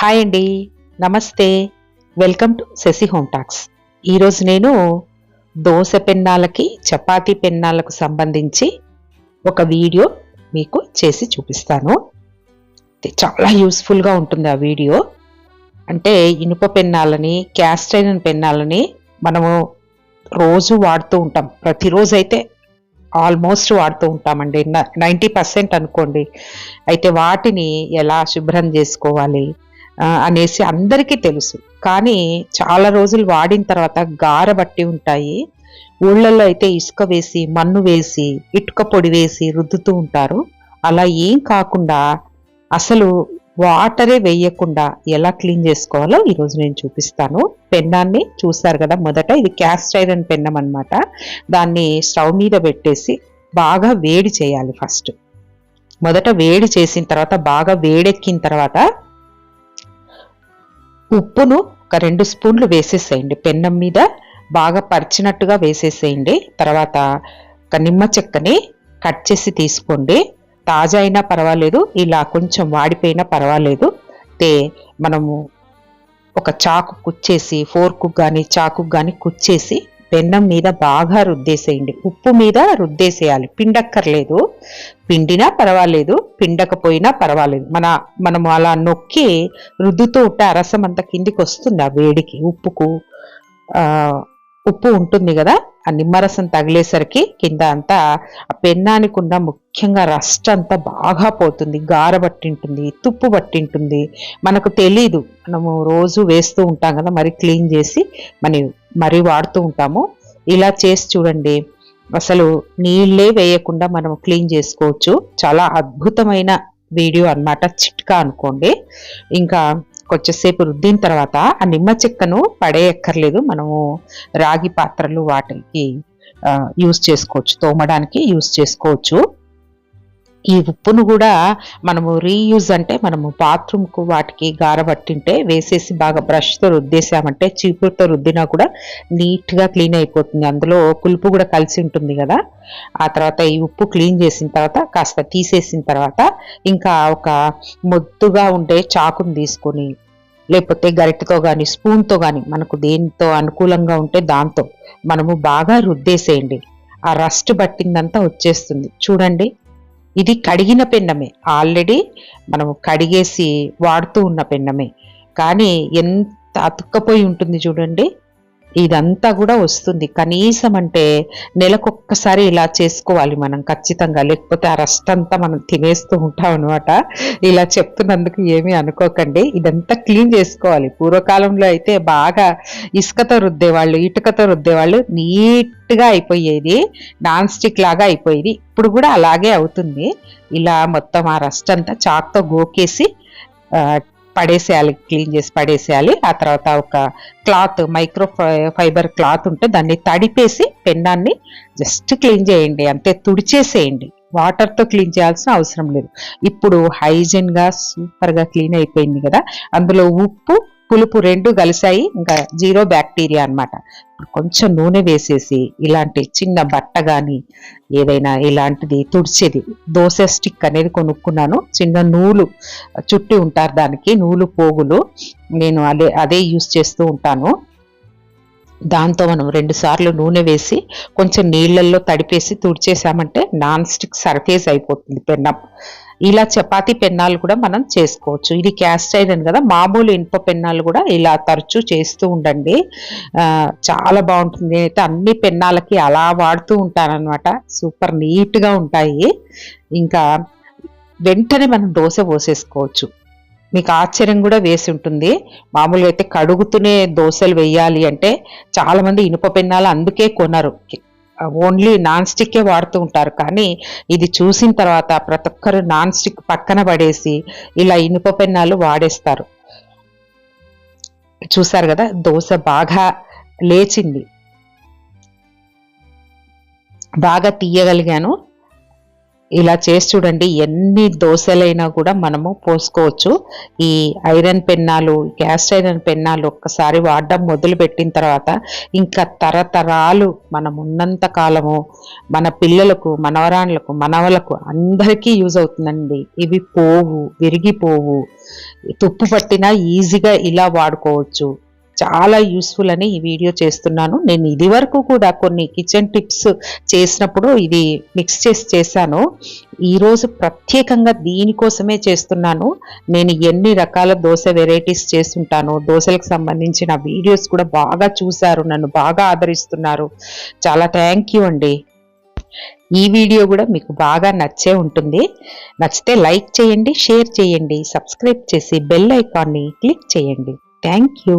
Hi అండి. నమస్తే. Welcome to Shashi home talks. ఈరోజు నేను దోశ పెన్నాలకి చపాతీ పెన్నాలకు సంబంధించి ఒక వీడియో మీకు చేసి చూపిస్తాను. చాలా యూస్ఫుల్గా ఉంటుంది ఆ వీడియో. అంటే ఇనుప పెన్నాలని క్యాస్ట్ ఐరన్ పెన్నాలని మనము రోజు వాడుతూ ఉంటాం. ప్రతిరోజు అయితే ఆల్మోస్ట్ వాడుతూ ఉంటామండి. నైంటీ పర్సెంట్ అనుకోండి. అయితే వాటిని ఎలా శుభ్రం చేసుకోవాలి? అనేసి అందరికీ తెలుసు. కానీ చాలా రోజులు వాడిన తర్వాత గార బట్టి ఉంటాయి. ఊళ్ళల్లో అయితే ఇసుక వేసి మన్ను వేసి ఇటుక పొడి వేసి రుద్దుతూ ఉంటారు. అలా ఏం కాకుండా అసలు వాటరే వేయకుండా ఎలా క్లీన్ చేసుకోవాలో ఈరోజు నేను చూపిస్తాను. పెన్నాన్ని చూస్తారు కదా మొదట. ఇది క్యాస్ట్ ఐరన్ పెన్నం అనమాట దాన్ని స్టవ్ మీద పెట్టేసి బాగా వేడి చేయాలి ఫస్ట్. మొదట వేడి చేసిన తర్వాత బాగా వేడెక్కిన తర్వాత ఉప్పును ఒక రెండు స్పూన్లు వేసేసేయండి. పెన్నం మీద బాగా పరిచినట్టుగా వేసేసేయండి. తర్వాత ఒక నిమ్మ చెక్కని కట్ చేసి తీసుకోండి. తాజా అయినా పర్వాలేదు ఇలా కొంచెం వాడిపోయినా పర్వాలేదు. తే మనము ఒక చాకు కుచ్చేసి ఫోర్కు కానీ చాకు కానీ కుచ్చేసి పెన్నం మీద బాగా రుద్దేసేయండి. ఉప్పు మీద రుద్దేసేయాలి. పిండక్కర్లేదు. పిండినా పర్వాలేదు. పిండకపోయినా పర్వాలేదు. మన మనం అలా నొక్కి రుద్దుతూ ఉంటే ఆ రసం అంత కిందికి వస్తుంది ఆ వేడికి ఉప్పుకు. ఉప్పు ఉంటుంది కదా? ఆ నిమ్మరసం తగిలేసరికి కింద అంతా ఆ పెన్నానికి ఉన్న ముఖ్యంగా రస్ట్ అంతా బాగా పోతుంది. గార పట్టింటుంది తుప్పు పట్టింటుంది. మనకు తెలీదు. మనము రోజు వేస్తూ ఉంటాం కదా? మరి క్లీన్ చేసి మరి మరి వాడుతూ ఉంటాము. ఇలా చేసి చూడండి. అసలు నీళ్ళే వేయకుండా మనం క్లీన్ చేసుకోవచ్చు. చాలా అద్భుతమైన వీడియో అన్నమాట. చిట్కా అనుకోండి. ఇంకా కొంచెంసేపు రుద్దిన తర్వాత ఆ నిమ్మ చెక్కను పడేయక్కర్లేదు. మనము రాగి పాత్రలు వాటికి యూస్ చేసుకోవచ్చు. తోమడానికి యూస్ చేసుకోవచ్చు. ఈ ఉప్పును కూడా మనము రీయూజ్ అంటే మనము బాత్రూమ్కు వాటికి గారబట్టింటే వేసేసి బాగా బ్రష్తో రుద్దేసామంటే చీపురుతో రుద్దినా కూడా నీట్గా క్లీన్ అయిపోతుంది. అందులో పులుపు కూడా కలిసి ఉంటుంది కదా. ఆ తర్వాత ఈ ఉప్పు క్లీన్ చేసిన తర్వాత కాస్త తీసేసిన తర్వాత ఇంకా ఒక మొద్దుగా ఉండే చాకుని తీసుకొని లేకపోతే గరిటతో కానీ స్పూన్తో కానీ మనకు దేనితో అనుకూలంగా ఉంటే దాంతో మనము బాగా రుద్దేసేయండి. ఆ రస్ట్ పట్టిందంతా వచ్చేస్తుంది. చూడండి. ఇది కడిగిన పెన్నమే. ఆల్రెడీ మనము కడిగేసి వాడుతూ ఉన్న పెన్నమే. కానీ ఎంత అతుక్కపోయి ఉంటుంది చూడండి. ఇదంతా కూడా వస్తుంది. కనీసం అంటే నెలకొక్కసారి ఇలా చేసుకోవాలి మనం ఖచ్చితంగా. లేకపోతే ఆ రస్ట్ అంతా మనం తినేస్తూ ఉంటాం అనమాట ఇలా చెప్తున్నందుకు ఏమీ అనుకోకండి. ఇదంతా క్లీన్ చేసుకోవాలి. పూర్వకాలంలో అయితే బాగా ఇసుకతో రుద్దేవాళ్ళు ఇటుకతో రుద్దేవాళ్ళు నీట్గా అయిపోయేది. నాన్ స్టిక్ లాగా అయిపోయేది. ఇప్పుడు కూడా అలాగే అవుతుంది. ఇలా మొత్తం ఆ రస్ట్ అంతా చాక్తో గోకేసి పడేసేయాలి క్లీన్ చేసి పడేసేయాలి. ఆ తర్వాత ఒక క్లాత్ మైక్రో ఫైబర్ క్లాత్ ఉంటే దాన్ని తడిపేసి పెన్నాన్ని జస్ట్ క్లీన్ చేయండి. అంతే తుడిచేసేయండి. వాటర్తో క్లీన్ చేయాల్సిన అవసరం లేదు. ఇప్పుడు హైజీన్ సూపర్గా క్లీన్ అయిపోయింది కదా. అందులో ఉప్పు పులుపు రెండు కలిసాయి ఇంకా జీరో బ్యాక్టీరియా అన్నమాట. కొంచెం నూనె వేసేసి ఇలాంటి చిన్న బట్ట కానీ ఏదైనా ఇలాంటిది తుడిచేది దోశ స్టిక్ అనేది కొనుక్కున్నాను. చిన్న నూలు చుట్టి ఉంటారు దానికి నూలు పోగులు. నేను అదే అదే యూస్ చేస్తూ ఉంటాను. దాంతో మనం రెండు సార్లు నూనె వేసి కొంచెం నీళ్ళల్లో తడిపేసి తుడిచేసామంటే నాన్ స్టిక్ సర్ఫేస్ అయిపోతుంది పెన్నం. ఇలా చపాతీ పెన్నాలు కూడా మనం చేసుకోవచ్చు. ఇది క్యాస్ట్ ఐరన్ కదా మామూలు ఇనుప పెన్నాలు కూడా ఇలా తరచూ చేస్తూ ఉండండి. చాలా బాగుంటుంది. నేనైతే అన్ని పెన్నాలకి అలా వాడుతూ ఉంటానన్నమాట. సూపర్ నీట్గా ఉంటాయి. ఇంకా వెంటనే మనం దోశ పోసేసుకోవచ్చు. మీకు ఆశ్చర్యం కూడా వేసి ఉంటుంది. మామూలుగా అయితే కడుగుతూనే దోశలు వేయాలి అంటే చాలామంది ఇనుప పెన్నాలు అందుకే కొనరు. ఓన్లీ నాన్ స్టిక్కే వాడుతూ ఉంటారు. కానీ ఇది చూసిన తర్వాత ప్రతి ఒక్కరు నాన్ స్టిక్ పక్కన పడేసి ఇలా ఇనుప పెన్నాలు వాడేస్తారు. చూసారు కదా దోశ బాగా లేచింది. బాగా తీయగలిగాను. ఇలా చేసి చూడండి ఎన్ని దోశలైనా కూడా మనము పోసుకోవచ్చు. ఈ ఐరన్ పెన్నాలు క్యాస్ట్ ఐరన్ పెన్నాలు ఒక్కసారి వాడడం మొదలుపెట్టిన తర్వాత ఇంకా తరతరాలు మనం ఉన్నంత కాలము మన పిల్లలకు మనవరాళ్ళకు మనవలకు అందరికీ యూజ్ అవుతుందండి. ఇవి పోవు విరిగిపోవు. తుప్పు పట్టినా ఈజీగా ఇలా వాడుకోవచ్చు. చాలా యూస్ఫుల్ అని ఈ వీడియో చేస్తున్నాను. నేను ఇది వరకు కూడా కొన్ని కిచెన్ టిప్స్ చేసినప్పుడు ఇది మిక్స్ చేసి చేశాను. ఈరోజు ప్రత్యేకంగా దీనికోసమే చేస్తున్నాను. నేను ఎన్ని రకాల దోశ వెరైటీస్ చేస్తుంటాను దోశలకు సంబంధించిన వీడియోస్ కూడా బాగా చూశారు నన్ను బాగా ఆదరిస్తున్నారు. చాలా థ్యాంక్ యూ అండి. ఈ వీడియో కూడా మీకు బాగా నచ్చే ఉంటుంది. నచ్చితే లైక్ చేయండి షేర్ చేయండి సబ్స్క్రైబ్ చేసి బెల్ ఐకాన్ని క్లిక్ చేయండి. Thank you